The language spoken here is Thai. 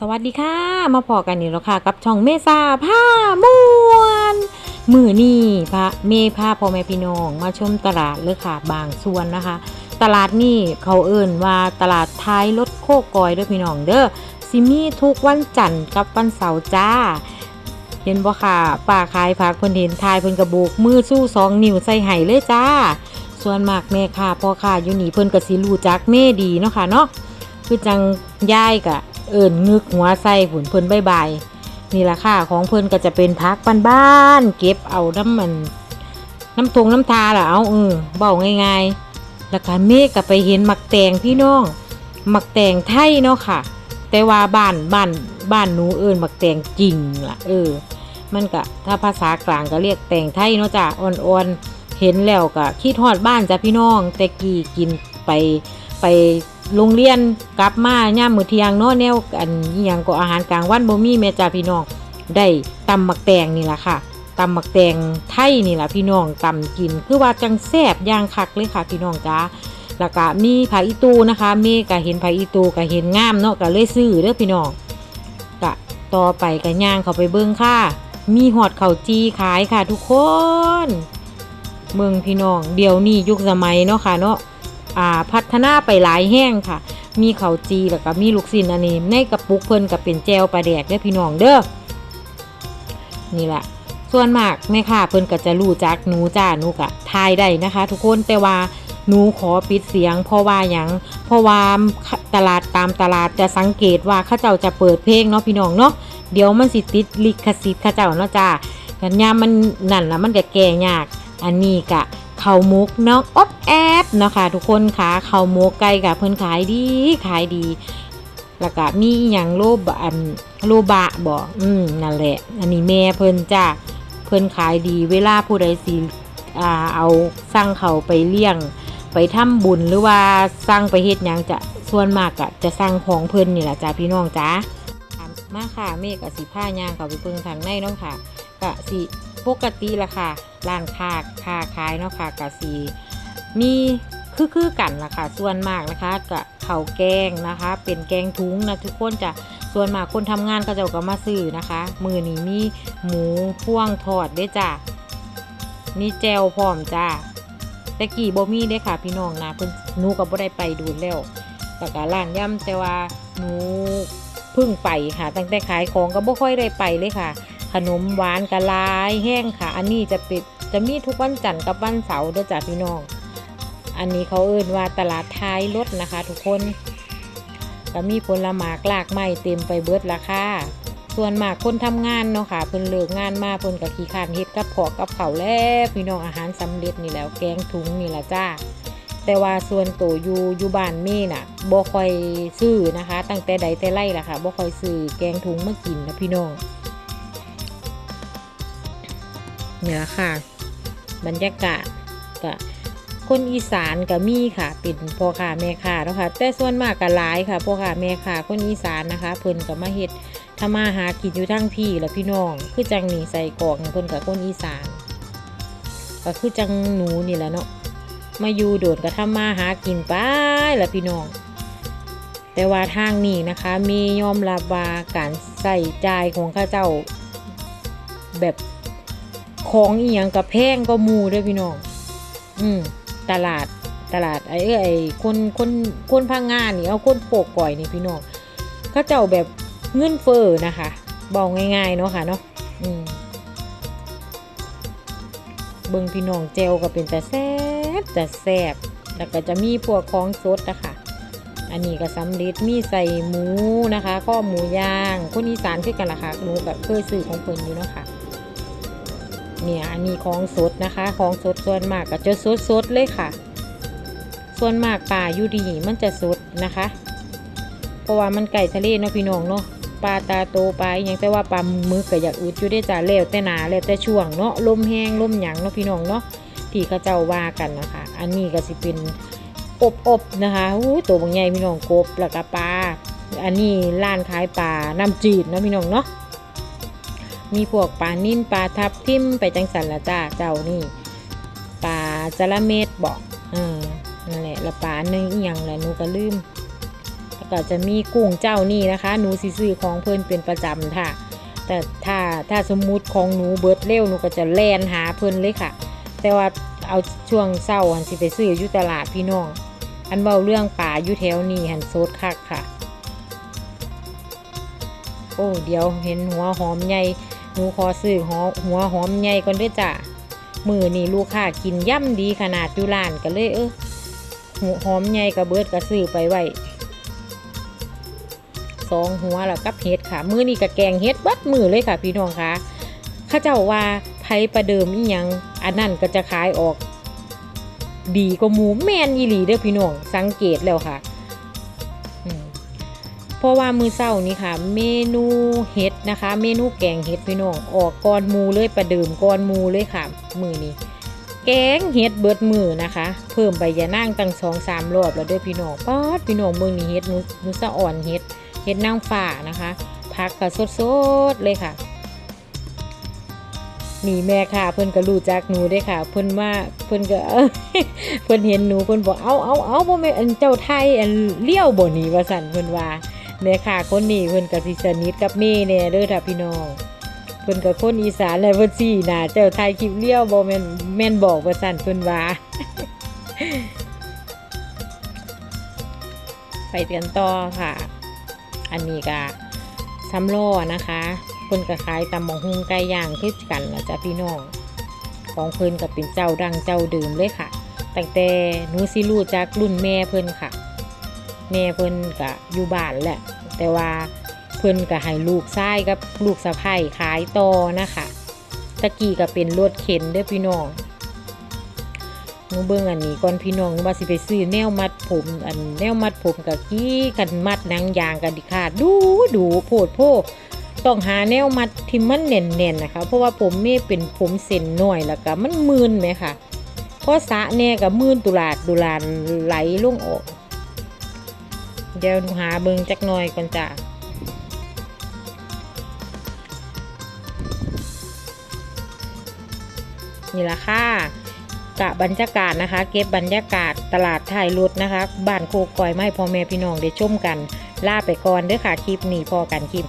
สวัสดีค่ะ มาพอกันนี่แล้วค่ะ กับช่องเมษาผ้ามวนมือนี่พระเมพาพ่อแม่พี่น้องมาชมตลาดเลยค่ะ บางส่วนนะคะ ตลาดนี่เขาเอิ่นว่าตลาดท้ายรถโคกอยด้อพี่น้องเด้อซิมีทุกวันจันทร์กับวันเสาร์จ้า เห็นบ่ค่ะป้าขายผักเพิ่นเห็นทายเพิ่นกระโบกมือสู้สองนิ้วใส่ไห้เลยจ้า ส่วนมากแม่ค่ะพ่อค่ะอยู่นี่เพิ่นก็สิรู้จักแม่ดีเนาะค่ะเนาะคือจังย่ายกะ เอิ่นงึกหัวใส่หุ่นเพิ่นบายบนี่แหละค่ะของเพิ่นก็จะเป็นพักบ้านๆเก็บเอาน้ำมัน น้ำทงน้ำทาล่ะเอาเออเบาง่ายๆ แล้วก็เมฆก็ไปเห็นหมักแตงพี่น้องหมักแตงไทยเนาะค่ะ แต่ว่าบ้านบ้านบ้านหนูเอิญหมักแตงจริงล่ะ เออ มันก็ถ้าภาษากลางก็เรียกแตงไทยเนาะจ้ะอ่อนๆเห็นแล้วก็คิดฮอดบ้านจ้ะพี่น้อง แต่กี้กินไป ไปโรงเรียนกลับมาย่ามมื้อเที่ยงเนาะแนวอันอหยังก็อาหารกลางวันบ่มีแม่จ้ะพี่น้องได้ตำหมักแตงนี่ล่ะค่ะตำหมักแตงไทยนี่ล่ะพี่น้องตำกิน คือว่าจังแซ่บย่างคักเลยค่ะ พี่น้องจ้าแล้วก็มีผักอีตูนะคะเมก็เห็นผักอีตูก็เห็นงามเนาะก็เลยซื้อเด้อพี่น้องก็ต่อไปก็ย่างเข้าไปเบิ่งค่ะ มีหอดเข้าจีขายค่ะ ทุกคนเมืองพี่น้องเดี๋ยวนี้ยุคสมัยเนาะค่ะเนาะ พัฒนาไปหลายแห้งค่ะ มีเขาจีแล้วก็มีลูกศิลอันนี้ในกระปุกเพิ่นก็เป็นแจวปลาแดกเด้อพี่น้องเด้อนี่แหละส่วนมากแม่ค้าเพิ่นก็จะรู้จักหนูจ้าหนูกะทายได้นะคะ ทุกคนแต่ว่าหนูขอปิดเสียง เพราะว่าหยังเพราะว่าตลาดตามตลาดจะสังเกตว่าข้าเจ้าจะเปิดเพลงเนาะพี่น้องเนาะเดี๋ยวมันสิติดลิขสิทธิ์ข้าเจ้าเนาะจ้ากันยามมันนั่นละมันก็แก่ยาก อันนี้กะเขาวหมกน้องอบแอบเนาะค่ะทุกคนค่ะข้าวหมกไก่กับเพิ่นขายดีขายดี แล้วก็มีอย่างโลบอันโลบะบ่อืมนั่นแหละ อันนี้แม่เพิ่นจ้าเพิ่นขายดีเวลาผู้ใดสิอ่าเอาสั่งเขาไปเลี้ยง ไปทำบุญหรือว่าสั่งไปเฮ็ดหยังจะส่วนมากก็จะสั่งของเพิ่นนี่แหละจ้าพี่น้องจ้ามาค่ะเมฆกับสีผ้ายางเขาไปเพิ่งทางในเนาะค่ะกะสิ ปกติละค่ะร้านค้าค้าขายเนาะค่ะกะสีมีคือคือกันละค่ะ ส่วนมากนะคะกะเขาแกงนะคะ เป็นแกงทุงนะทุกคนจะส่วนมากคนทำงานก็จะก็มาซื้อนะคะ มือนี้มีหมูพ่วงทอดด้วยจ้ามีแจวพร้อมจ้าแต่กี่บ่มีเด้ค่ะพี่น้องนะเพิ่นหนูก็บ่ได้ไปดูแล้วแต่ก็ร้านย่ำแต่ว่าหนูเพิ่งไปค่ะตั้งแต่ขายของก็บ่ค่อยได้ไปเลยค่ะ ขนมหวานกะลายแห้งค่ะ อันนี้จะปิดจะมีทุกวันจันทร์กับวันเสาร์ด้อจ้ะพี่น้อง อันนี้เขาเอ่นว่าตลาดท้ายรถนะคะ ทุกคนก็มีผลหมากลากไม้เต็มไปเบิดราคาส่วนมากคนทำงานเนาะค่ะเพิ่นเลิกงานมาเพิ่นก็ขี้คานเฮ็ดกับขอกับเขาแล้วพี่น้องอาหารสำเร็จนี่แล้วแกงถุงนี่ละจ้าแต่ว่าส่วนตัวอยู่อยู่บ้านมีน่ะบ่ค่อยซื้อนะคะ ตั้งแต่ใดแต่ไรล่ะค่ะบ่ค่อยซื้อแกงถุงมากินนะพี่น้อง เหนี่ยล่ะค่ะ บรรยากาศก็คนอีสานก็มีค่ะเป็นพ่อค้าแม่ค้าเนาะค่ะแต่ส่วนมากก็หลายค่ะพ่อค้าแม่ค้าคนอีสานนะคะ เพิ่นก็มาเฮ็ดทำมาหากินอยู่ทั้งพี่และพี่น้อง คือจังนี่ใส่กอกเพิ่นกับคนอีสานก็คือจังหนูนี่แหละเนาะมาอยู่โดดก็ทำมาหากินไปละพี่น้อง แต่ว่าทางนี้นะคะ มียอมรับว่าการใส่จ่ายของข้าเจ้าแบบ ของอีหยังกับแพงก็มูด้วยพี่น้อง อืมตลาดตลาดไอ้เอ้ไอ้คนคนคนพังงานนี่เอาคนโปกก่อยนี่พี่น้องเขาเจ้าแบบเงินเฟ้อนะคะบอกง่ายๆเนาะค่ะเนาะอืมเบิ่งพี่น้องเจลก็เป็นแต่แซ่บแต่แซ่บแล้วก็จะมีพวกของสดนะคะอันนี้ก็สำลิดมีใส่หมูนะคะข้อหมูย่างคนอีสานคือกันล่ะค่ะหนูแบบเคยซื้อของเพิ่นอยู่เนาะค่ะ เนี่ยอันนี้ของสดนะคะ ของสดส่วนมากก็จะสดสดเลยค่ะ ส่วนมากปลาอยู่ดีมันจะสดนะคะ เพราะว่ามันไก่ทะเลเนาะพี่น้องเนาะปลาตาโตปลาอหยังแต่ว่าปลาหมึกก็อยากอึดอยู่ได้จ้าแล้วแต่หนาแล้วแต่ช่วงเนาะลมแห้งลมหยังเนาะพี่น้องเนาะที่เขาเจ้าว่ากันนะคะ อันนี้ก็สิเป็นอบอบนะคะอู้ตัวบางใหญ่พี่น้องกบแล้วก็ปลาอันนี้ร้านขายปลาน้ำจืดเนาะพี่น้องเนาะ มีพวกปลานิ่นปลาทับทิมไปจังสันละจ้าเจ้านี่ปลาจระเม็ดบอกเออนั่นแหละล้วปลาหนึ่งอีหยังแหละหนูก็ลืมแล้วก็จะมีกุ้งเจ้านี่นะคะหนูซื้อของเพิ่อนเป็นประจำค่ะ แต่ถ้าถ้าสมมุติของหนูเบิดเร็วหนูก็จะแล่นหาเพิ่อนเลยค่ะ แต่ว่าเอาช่วงเศร้าหันสิไปซื้ออยู่ตลาดพี่น้อง อันเบาเรื่องป่าอยู่แถวนี้หันโซดคักค่ะ โอ้เดี๋ยวเห็นหัวหอมใหญ่ หนูขอซื้อหัวหัวหอมใหญ่ก่อนเด้วยจ้ะมือนี่ลูกค้ากินย่ำดีขนาดอยู่ร้านก็เลยเออหัวหอมใหญ่กับเบิดก็ซื้อไปไว้สองหัวแล้วกับเห็ดค่ะ มือนี่กับแกงเห็ดบัดมือเลยค่ะพี่น้องคะข้าเจ้าว่าไผประเดิมอีหยังอันนั้นก็จะขายออก ดีกว่าหมูแมนอีหลีเด้อพี่น้องสังเกตแล้วค่ะ ราะว่ามือเศร้านี้ค่ะ เมนูเห็ดนะคะ เมนูแกงเห็ดพี่น้องออกก่อนมูเลยประเดิมก่อนมูเลยค่ะ มือนี้ แกงเห็ดเบิดมือนะคะ เพิ่มใบยะนางตั้งสองสามรอบแล้วเด้อพี่น้องป๊อดพี่น้องเมืองนี้เห็ดหนูหนูสะอ่อนเห็ดเห็ดนางฟ้านะคะผักก็สดๆเลยค่ะนี่แม่ค่ะเพิ่นก็รู้จักหนูเด้ค่ะ เพิ่นว่าเพิ่นก็เพิ่นเห็นหนูเพิ่นบอกเอาเอาเอาบ่แม่นเจ้าไทยอันเลี้ยวบ่นี่ว่าซั่นเพิ่นว่า แม่ค่ะคนนี้เพิ่นก็สิสนิทกับแม่แน่เด้อค่ะพี่น้องเพิ่นก็คนอีสานแหละเพิ่นสิน่ะเจ้าไทยคลิปเลี้ยวบ่แม่นแม่นบอกว่าซั่นเพิ่นว่าไปกันต่อค่ะ อันนี้ก็ซ้ำล้อนะคะเพิ่นก็ขายตำบักหุ่งไก่ย่างคือกันล่ะจ้ะพี่น้อง ของเพิ่นก็เป็นเจ้าดังเจ้าเดิมเลยค่ะตั้งแต่หนูสิรู้จากรุ่นแม่เพิ่นค่ะ แม่เพิ่นก็อยู่บ้านแหละ แต่ว่าเพิ่นก็ให้ลูกชายกับลูกสะใภ้ขายต่อนะคะตะกี้ก็เป็นรถเข็นเด้อพี่น้องหนูเบิ่งอันนี้ก่อนพี่น้องหนูว่าสิไปซื้อแนวมัดผมอันแนวมัดผมกับกี้กันมัดหนังยางกันดิขาดดูดูโพดโพต้องหาแนวมัดที่มันแน่นๆนะคะ เพราะว่าผมเม่เป็นผมเส้นหน้อยแล้วก็มันมืนไหมค่ะเพราะสะแน่กับมืนตุลาดดุลานไหลลงออก เดี๋ยวหนูหาเบิงจักหน่อยก่อนจ้ะนี่ละค่ะกะบรรยากาศนะคะ เก็บบรรยากาศตลาดไทยรถนะคะบ้านโคกอยไม้พ่อแม่พี่น้องได้ชมกัน ลาไปก่อนเด้อค่ะคลิปนี้พอกันคลิป